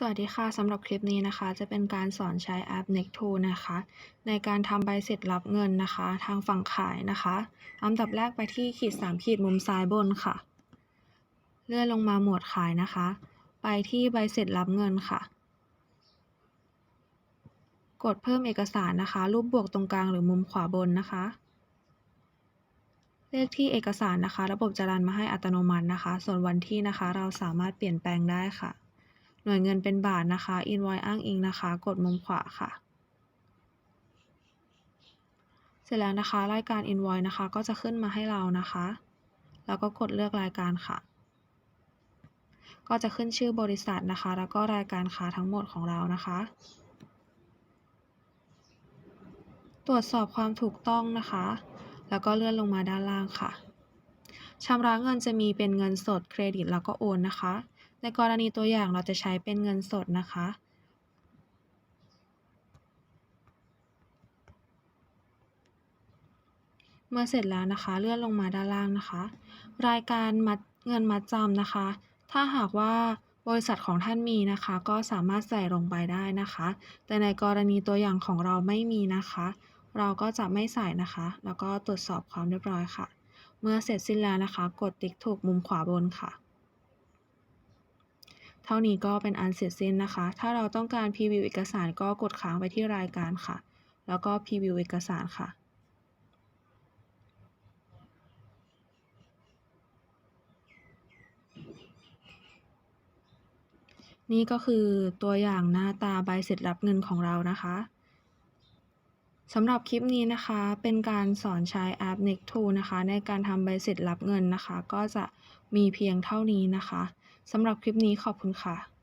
สวัสดีค่ะ สำหรับคลิปนี้นะคะ จะเป็นการสอนใช้แอป Next2 นะคะ ในการทำใบเสร็จรับเงินนะคะ ทางฝั่งขายนะคะอันดับแรกไปที่ขีด 3 ขีดมุมซ้ายบนค่ะ เลื่อนลงมาหมวดขายนะคะ ไปที่ใบเสร็จรับเงินค่ะ กดเพิ่มเอกสารนะคะ รูปบวกตรงกลางหรือมุมขวาบนนะคะ เลขที่เอกสารนะคะ ระบบจะรันมาให้อัตโนมัตินะคะ ส่วนวันที่นะคะ เราสามารถเปลี่ยนแปลงได้ค่ะ น่วยเงินเป็นบาทนะคะ invoice อ้างอิงนะคะ กดมุมขวาค่ะ เสร็จแล้วนะคะ รายการ invoice นะคะ ก็จะขึ้นมาให้เรานะคะ แล้วก็กดเลือกรายการค่ะ ก็จะขึ้นชื่อบริษัทนะคะ แล้วก็รายการค้าทั้งหมดของเรานะคะ ตรวจสอบความถูกต้องนะคะ แล้วก็เลื่อนลงมาด้านล่างค่ะชำระเงินจะมีเป็นเงินสดเครดิตแล้วก็โอนนะคะ ในกรณีตัวอย่างเราจะใช้เป็นเงินสดนะคะ เมื่อเสร็จแล้วนะคะ เลื่อนลงมาด้านล่างนะคะ รายการมัดเงินมัดจำนะคะ ถ้าหากว่าบริษัทของท่านมีนะคะ ก็สามารถใส่ลงไปได้นะคะ แต่ในกรณีตัวอย่างของเราไม่มีนะคะ เราก็จะไม่ใส่นะคะ แล้วก็ตรวจสอบความเรียบร้อยค่ะ เมื่อเสร็จสิ้นแล้วนะคะ กดติ๊กถูกมุมขวาบนค่ะ เท่านี้ก็เป็นอันเสร็จสิ้นนะคะ ถ้าเราต้องการพรีวิวเอกสารก็กดค้างไปที่รายการค่ะ แล้วก็พรีวิวเอกสารค่ะนี่ก็คือตัวอย่างหน้าตาใบเสร็จรับเงินของเรานะคะสำหรับคลิปนี้นะคะเป็นการสอนใช้แอป Next2 นะคะ ในการทำใบเสร็จรับเงินนะคะ ก็จะมีเพียงเท่านี้นะคะ สำหรับคลิปนี้ขอบคุณค่ะ